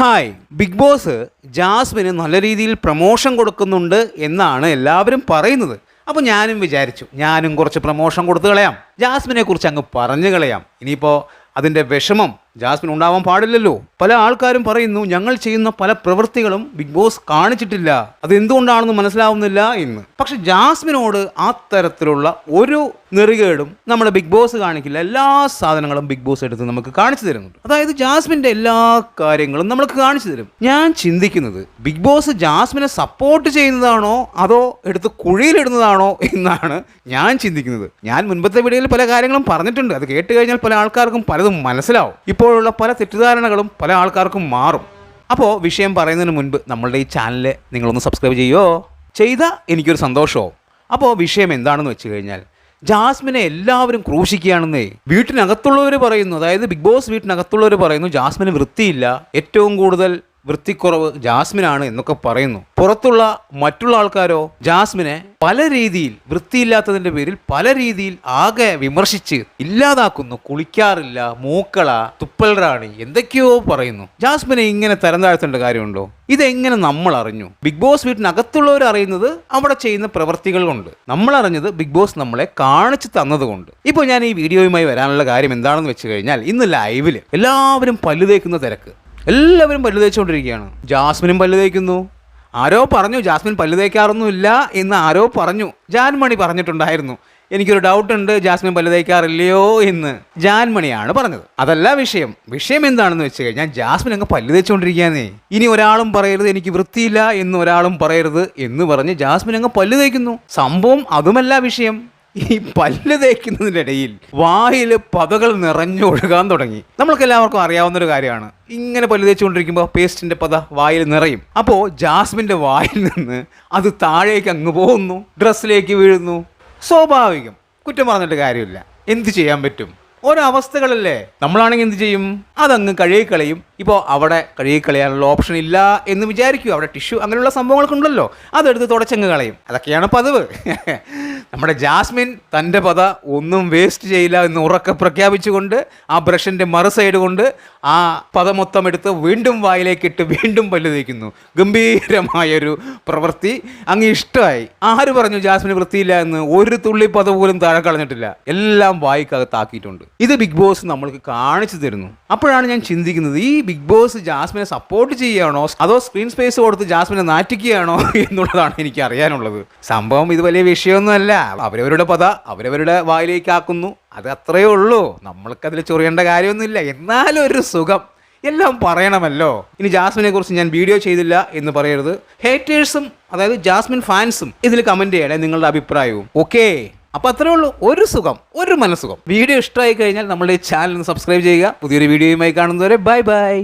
Hi big boss ജാസ്മിന് നല്ല രീതിയിൽ promotion കൊടുക്കുന്നുണ്ട് എന്നാണ് എല്ലാവരും പറയുന്നത്. അപ്പോൾ ഞാനും വിചാരിച്ചു ഞാനും കുറച്ച് പ്രമോഷൻ കൊടുത്തു കളയാം. ജാസ്മിനെ കുറിച്ച് അങ്ങ് പറഞ്ഞു കളയാം. ഇനിയിപ്പോൾ അതിന്റെ വിഷമം ജാസ്മിൻ ഉണ്ടാവാൻ പാടില്ലല്ലോ. പല ആൾക്കാരും പറയുന്നു ഞങ്ങൾ ചെയ്യുന്ന പല പ്രവൃത്തികളും ബിഗ് ബോസ് കാണിച്ചിട്ടില്ല. അത് എന്തുകൊണ്ടാണെന്ന് മനസ്സിലാവുന്നില്ല എന്ന്. പക്ഷെ ജാസ്മിനോട് ആ തരത്തിലുള്ള ഒരു നെറികേടും നമ്മുടെ ബിഗ് ബോസ് കാണിക്കില്ല. എല്ലാ സാധനങ്ങളും ബിഗ് ബോസ് എടുത്ത് നമുക്ക് കാണിച്ചു തരുന്നുണ്ട്. അതായത് ജാസ്മിന്റെ എല്ലാ കാര്യങ്ങളും നമ്മൾക്ക് കാണിച്ചു തരും. ഞാൻ ചിന്തിക്കുന്നത് ബിഗ് ബോസ് ജാസ്മിനെ സപ്പോർട്ട് ചെയ്യുന്നതാണോ? അതോ എടുത്ത് കുഴിയിലിടുന്നതാണോ? എന്നാണ് ഞാൻ ചിന്തിക്കുന്നത്. ഞാൻ മുൻപത്തെ വീഡിയോയിൽ പല കാര്യങ്ങളും പറഞ്ഞിട്ടുണ്ട്. അത് കേട്ട് കഴിഞ്ഞാൽ പല ആൾക്കാർക്കും പലതും മനസ്സിലാവും. ഇപ്പോഴുള്ള പല തെറ്റിദ്ധാരണകളും പല ആൾക്കാർക്കും മാറും. അപ്പോൾ വിഷയം പറയുന്നതിന് മുൻപ് നമ്മളുടെ ഈ ചാനൽ നിങ്ങളൊന്ന് സബ്സ്ക്രൈബ് ചെയ്യുമോ ചെയ്താൽ എനിക്കൊരു സന്തോഷവും അപ്പോൾ വിഷയം എന്താണെന്ന് വെച്ച് കഴിഞ്ഞാൽ ജാസ്മിനെ എല്ലാവരും ക്രൂശിക്കുകയാണെന്നേ വീട്ടിനകത്തുള്ളവർ പറയുന്നു. അതായത് ബിഗ് ബോസ് വീട്ടിനകത്തുള്ളവർ പറയുന്നു ജാസ്മിന് വൃത്തിയില്ല. ഏറ്റവും കൂടുതൽ വൃത്തിക്കുറവ് ജാസ്മിനാണ് എന്നൊക്കെ പറയുന്നു. പുറത്തുള്ള മറ്റുള്ള ആൾക്കാരോ ജാസ്മിനെ പല രീതിയിൽ വൃത്തിയില്ലാത്തതിന്റെ പേരിൽ പല രീതിയിൽ ആകെ വിമർശിച്ച് ഇല്ലാതാക്കുന്നു. കുളിക്കാറില്ല മൂക്കള തുപ്പൽ റാണി എന്തൊക്കെയോ പറയുന്നു. ജാസ്മിനെ ഇങ്ങനെ തരം താഴ്ത്തേണ്ട കാര്യമുണ്ടോ? ഇതെങ്ങനെ നമ്മൾ അറിഞ്ഞു? ബിഗ് ബോസ് വീട്ടിനകത്തുള്ളവർ അറിയുന്നത് അവിടെ ചെയ്യുന്ന പ്രവൃത്തികൾ കൊണ്ട്. നമ്മൾ അറിഞ്ഞത് ബിഗ് ബോസ് നമ്മളെ കാണിച്ചു തന്നതുകൊണ്ട്. ഇപ്പോൾ ഞാൻ ഈ വീഡിയോയുമായി വരാനുള്ള കാര്യം എന്താണെന്ന് വെച്ച് കഴിഞ്ഞാൽ ഇന്ന് ലൈവിൽ എല്ലാവരും പല്ലുതേക്കുന്ന തിരക്ക്. എല്ലാവരും പല്ല് തേച്ചുകൊണ്ടിരിക്കുകയാണ്. ജാസ്മിനും പല്ല് തേക്കുന്നു. ആരോ പറഞ്ഞു ജാസ്മിൻ പല്ല് തേക്കാറൊന്നുമില്ല എന്ന് ആരോ പറഞ്ഞു. ജാൻമണി പറഞ്ഞിട്ടുണ്ടായിരുന്നു. എനിക്കൊരു ഡൗട്ട് ഉണ്ട് ജാസ്മിൻ പല്ല് തേക്കാറില്ലയോ എന്ന്. ജാൻമണിയാണ് പറഞ്ഞത്. അതല്ല വിഷയം. വിഷയം എന്താണെന്ന് വെച്ച് കഴിഞ്ഞാൽ ജാസ്മിൻ അങ്ങ് പല്ല് തേച്ചുകൊണ്ടിരിക്കുകയാന്നേ ഇനി ഒരാളും പറയരുത് എനിക്ക് വൃത്തിയില്ല എന്ന് ഒരാളും പറയരുത് എന്ന് പറഞ്ഞ് ജാസ്മിൻ അങ്ങ് പല്ല് തേക്കുന്നു. സംഭവം അതുമല്ല വിഷയം. ഈ പല്ല് തേക്കുന്നതിനിടയിൽ വായിൽ പതകൾ നിറഞ്ഞൊഴുകാൻ തുടങ്ങി. നമ്മൾക്ക് എല്ലാവർക്കും അറിയാവുന്ന ഒരു കാര്യമാണ്. ഇങ്ങനെ പല്ല് തേച്ചുകൊണ്ടിരിക്കുമ്പോൾ പേസ്റ്റിന്റെ പത വായിൽ നിറയും. അപ്പോൾ ജാസ്മിന്റെ വായിൽ നിന്ന് അത് താഴേക്ക് അങ്ങ് പോകുന്നു ഡ്രസ്സിലേക്ക് വീഴുന്നു. സ്വാഭാവികം. കുറ്റം പറഞ്ഞിട്ട് കാര്യമില്ല. എന്ത് ചെയ്യാൻ പറ്റും? ഓരോ അവസ്ഥകളല്ലേ നമ്മളാണെങ്കിൽ എന്ത് ചെയ്യും? അതങ്ങ് കഴുകിക്കളയും ഇപ്പോൾ അവിടെ കഴുകിക്കളയാനുള്ള ഓപ്ഷൻ ഇല്ല എന്ന് വിചാരിക്കും. അവിടെ ടിഷ്യൂ അങ്ങനെയുള്ള സംഭവങ്ങളൊക്കെ ഉണ്ടല്ലോ അതെടുത്ത് തുടച്ചങ്ങ് കളയും. അതൊക്കെയാണ് പതിവ്. നമ്മുടെ ജാസ്മിൻ തന്റെ പത ഒന്നും വേസ്റ്റ് ചെയ്യില്ല എന്ന് ഉറക്കെ പ്രഖ്യാപിച്ചുകൊണ്ട് ആ ബ്രഷിന്റെ മറു സൈഡ് കൊണ്ട് ആ പത മൊത്തം എടുത്ത് വീണ്ടും വായിലേക്കിട്ട് വീണ്ടും പല്ല് തേക്കുന്നു. ഗംഭീരമായൊരു പ്രവൃത്തി. അങ്ങ് ഇഷ്ടമായി. ആര് പറഞ്ഞു ജാസ്മിന് വൃത്തിയില്ല എന്ന്? ഒരു തുള്ളി പത പോലും താഴെ കളഞ്ഞിട്ടില്ല. എല്ലാം വായിക്കകത്താക്കിയിട്ടുണ്ട് ഇത് ബിഗ് ബോസ് നമ്മൾക്ക് കാണിച്ചു തരുന്നു. അപ്പോഴാണ് ഞാൻ ചിന്തിക്കുന്നത് ഈ ബിഗ് ബോസ് ജാസ്മിനെ സപ്പോർട്ട് ചെയ്യുകയാണോ അതോ സ്ക്രീൻ സ്പേസ് കൊടുത്ത് ജാസ്മിനെ നാറ്റിക്കുകയാണോ എന്നുള്ളതാണ് എനിക്ക് അറിയാനുള്ളത്. സംഭവം ഇത് വലിയ വിഷയമൊന്നുമല്ല. അവരവരുടെ പത അവരവരുടെ വായിലേക്കാക്കുന്നു അത് അത്രയേ ഉള്ളൂ. നമ്മൾക്കതിൽ ചൊറിയേണ്ട കാര്യമൊന്നുമില്ല. എന്നാലും ഒരു സുഖം. എല്ലാം പറയണമല്ലോ. ഇനി ജാസ്മിനെ കുറിച്ച് ഞാൻ വീഡിയോ ചെയ്തില്ല എന്ന് പറയരുത്. ഹേറ്റേഴ്സും അതായത് ജാസ്മിൻ ഫാൻസും ഇതിൽ കമന്റ് ചെയ്യണേ നിങ്ങളുടെ അഭിപ്രായവും. ഓക്കേ അപ്പോൾ അത്രേ ഉള്ളൂ. ഒരു സുഖം ഒരു മനസ്സുഖം. വീഡിയോ ഇഷ്ടമായി കഴിഞ്ഞാൽ നമ്മുടെ ഈ ചാനൽ സബ്സ്ക്രൈബ് ചെയ്യുക. പുതിയൊരു വീഡിയോയുമായി കാണുന്നവരെ ബൈ ബൈ